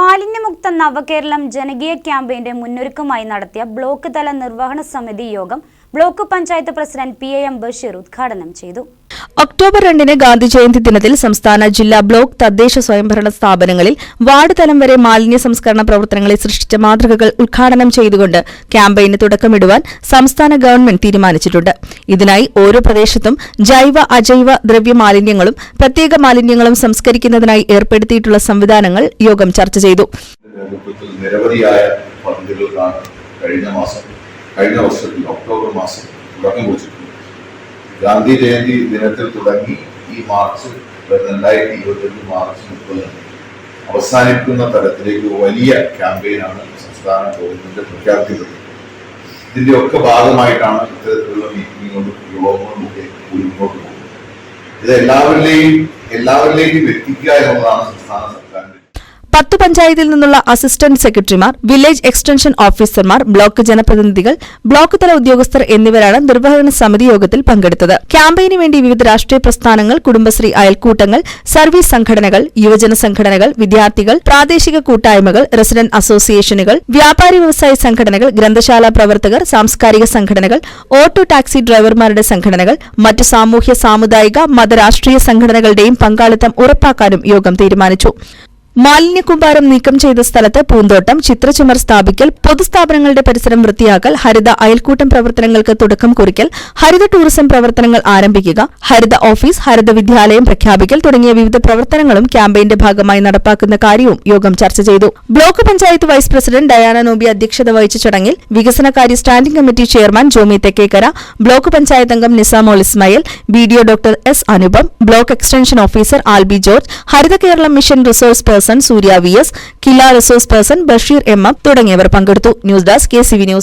മാലിന്യമുക്ത നവകേരളം ജനകീയ ക്യാമ്പയിന്റെ മുന്നൊരുക്കമായി നടത്തിയ ബ്ലോക്ക് തല നിർവഹണ സമിതി യോഗം block panchayat president P A M Basheer ഉദ്ഘാടനം ചെയ്തു. ഒക്ടോബർ രണ്ടിന് ഗാന്ധി ജയന്തി ദിനത്തിൽ സംസ്ഥാന ജില്ലാ ബ്ലോക്ക് തദ്ദേശ സ്വയംഭരണ സ്ഥാപനങ്ങളിൽ വാർഡ് തലം വരെ മാലിന്യ സംസ്കരണ പ്രവർത്തനങ്ങളെ സൃഷ്ടിച്ച മാതൃകകൾ ഉദ്ഘാടനം ചെയ്തുകൊണ്ട് ക്യാമ്പയിന് തുടക്കമിടുവാൻ സംസ്ഥാന ഗവൺമെന്റ് തീരുമാനിച്ചിട്ടുണ്ട്. ഇതിനായി ഓരോ പ്രദേശത്തും ജൈവ അജൈവ ദ്രവ്യ മാലിന്യങ്ങളും പ്രത്യേക മാലിന്യങ്ങളും സംസ്കരിക്കുന്നതിനായി ഏർപ്പെടുത്തിയിട്ടുള്ള സംവിധാനങ്ങൾ യോഗം ചർച്ച ചെയ്തു. നിരവധിയായ കഴിഞ്ഞ മാസം കഴിഞ്ഞ വർഷത്തിൽ ഒക്ടോബർ മാസം തുടക്കം കുറിച്ചിട്ടുണ്ട്. ഗാന്ധി ജയന്തി ദിനത്തിൽ തുടങ്ങി ഈ മാർച്ച് രണ്ടായിരത്തി ഇരുപത്തെട്ട് മാർച്ച് മുപ്പതിന് അവസാനിക്കുന്ന തരത്തിലേക്ക് വലിയ ക്യാമ്പയിനാണ് സംസ്ഥാന ഗവൺമെന്റ് പ്രഖ്യാപിക്കുന്നത്. ഇതിന്റെ ഒക്കെ ഭാഗമായിട്ടാണ് ഇത്തരത്തിലുള്ള മീറ്റിങ്ങുകളും യോഗങ്ങളും ഒക്കെ മുന്നോട്ട് പോകുന്നത്. ഇത് എല്ലാവരിലെയും എല്ലാവരിലേക്കും എത്തിക്കുക എന്നുള്ളതാണ് പത്ത് പഞ്ചായത്തിൽ നിന്നുള്ള അസിസ്റ്റന്റ് സെക്രട്ടറിമാർ വില്ലേജ് എക്സ്റ്റൻഷൻ ഓഫീസർമാർ ബ്ലോക്ക് ജനപ്രതിനിധികൾ ബ്ലോക്ക് തല ഉദ്യോഗസ്ഥർ എന്നിവരാണ് നിർവഹണ സമിതി യോഗത്തിൽ പങ്കെടുത്തത്. ക്യാമ്പയിന് വേണ്ടി വിവിധ രാഷ്ട്രീയ പ്രസ്ഥാനങ്ങൾ കുടുംബശ്രീ അയൽക്കൂട്ടങ്ങൾ സർവീസ് സംഘടനകൾ യുവജന സംഘടനകൾ വിദ്യാർത്ഥികൾ പ്രാദേശിക കൂട്ടായ്മകൾ റെസിഡന്റ് അസോസിയേഷനുകൾ വ്യാപാരി വ്യവസായ സംഘടനകൾ ഗ്രന്ഥശാല പ്രവർത്തകർ സാംസ്കാരിക സംഘടനകൾ ഓട്ടോ ടാക്സി ഡ്രൈവർമാരുടെ സംഘടനകൾ മറ്റ് സാമൂഹ്യ സാമുദായിക മതരാഷ്ട്രീയ സംഘടനകളുടെയും പങ്കാളിത്തം ഉറപ്പാക്കാനും യോഗം തീരുമാനിച്ചു. മാലിന്യക്കൂമ്പാരം നീക്കം ചെയ്ത സ്ഥലത്ത് പൂന്തോട്ടം ചിത്രചുമർ സ്ഥാപിക്കൽ പൊതുസ്ഥാപനങ്ങളുടെ പരിസരം വൃത്തിയാക്കൽ ഹരിത അയൽക്കൂട്ടം പ്രവർത്തനങ്ങൾക്ക് തുടക്കം കുറിക്കൽ ഹരിത ടൂറിസം പ്രവർത്തനങ്ങൾ ആരംഭിക്കുക ഹരിത ഓഫീസ് ഹരിത വിദ്യാലയം പ്രഖ്യാപിക്കൽ തുടങ്ങിയ വിവിധ പ്രവർത്തനങ്ങളും ക്യാമ്പയിന്റെ ഭാഗമായി നടപ്പാക്കുന്ന കാര്യവും യോഗം ചർച്ച ചെയ്തു. Block panchayat vice president Diana Noby അധ്യക്ഷത വഹിച്ച ചടങ്ങിൽ വികസനകാര്യ standing committee chairman Jomy Thekkekkara block panchayat അംഗം Nisamol Ismail B D doctor S Anupam block extension officer Alby George Haritha Keralam mission resource person Surya V S KILA resource person Basheer M M തുടങ്ങിയവർ പങ്കെടുത്തു. News desk K C V news.